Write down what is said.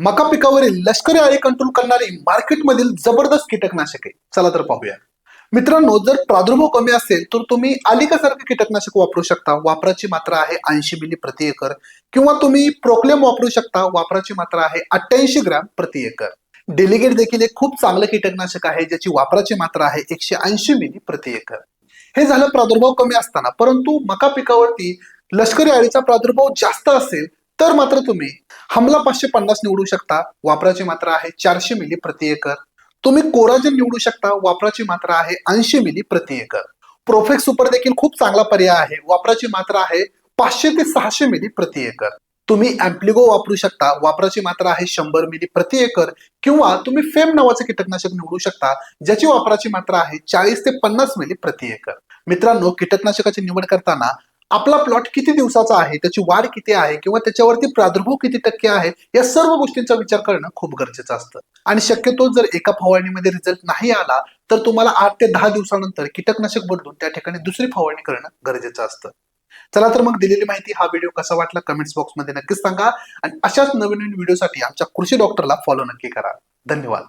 मका पिकावरील लष्करी अळी कंट्रोल करणारी मार्केटमधील जबरदस्त कीटकनाशके चला तर पाहूया. मित्रांनो जर प्रादुर्भाव कमी असेल तर तुम्ही आलिकासारखे कीटकनाशक वापरू शकता. वापराची मात्रा आहे ऐंशी मिली प्रति एकर. किंवा तुम्ही प्रोक्लेम वापरू शकता. वापराची मात्रा आहे अठ्ठ्याऐंशी ग्रॅम प्रति एकर. डेलिगेट देखील एक खूप चांगलं कीटकनाशक आहे ज्याची वापराची मात्रा आहे एकशे ऐंशी मिली प्रति एकर. हे झालं प्रादुर्भाव कमी असताना. परंतु मका पिकावरती लष्करी अळीचा प्रादुर्भाव जास्त असेल तर मात्र तुम्ही हमला पाचशे पन्नास निवडू शकता वापराची मात्रा आहे चारशे मिली प्रति एकर. तुम्ही कोराजन निवडू शकता वापराची मात्रा आहे ऐंशी मिली प्रति एकर. प्रोफेक्स सुपर देखील खूप चांगला पर्याय आहे वापराची मात्रा आहे पाचशे ते सहाशे मिली प्रति एकर. तुम्ही अँप्लिगो वापरू शकता वापराची मात्रा आहे शंभर मिली प्रति एकर किंवा तुम्ही फेम नावाचे कीटकनाशक निवडू शकता ज्याची वापराची मात्रा आहे चाळीस ते पन्नास मिली प्रति एकर. मित्रांनो कीटकनाशकाची निवड करताना आपला प्लॉट किती दिवसाचा आहे त्याची वाढ किती आहे किंवा त्याच्यावरती प्रादुर्भाव किती टक्के आहे या सर्व गोष्टींचा विचार करणं खूप गरजेचं असतं. आणि शक्यतो जर एका फवारणीमध्ये रिझल्ट नाही आला तर तुम्हाला आठ ते दहा दिवसानंतर कीटकनाशक बदलून त्या ठिकाणी दुसरी फवारणी करणं गरजेचं असतं. चला तर मग दिलेली माहिती हा व्हिडिओ कसा वाटला कमेंट्स बॉक्समध्ये नक्कीच सांगा. आणि अशाच नवीन नवीन व्हिडिओसाठी आमच्या कृषी डॉक्टरला फॉलो नक्की करा. धन्यवाद.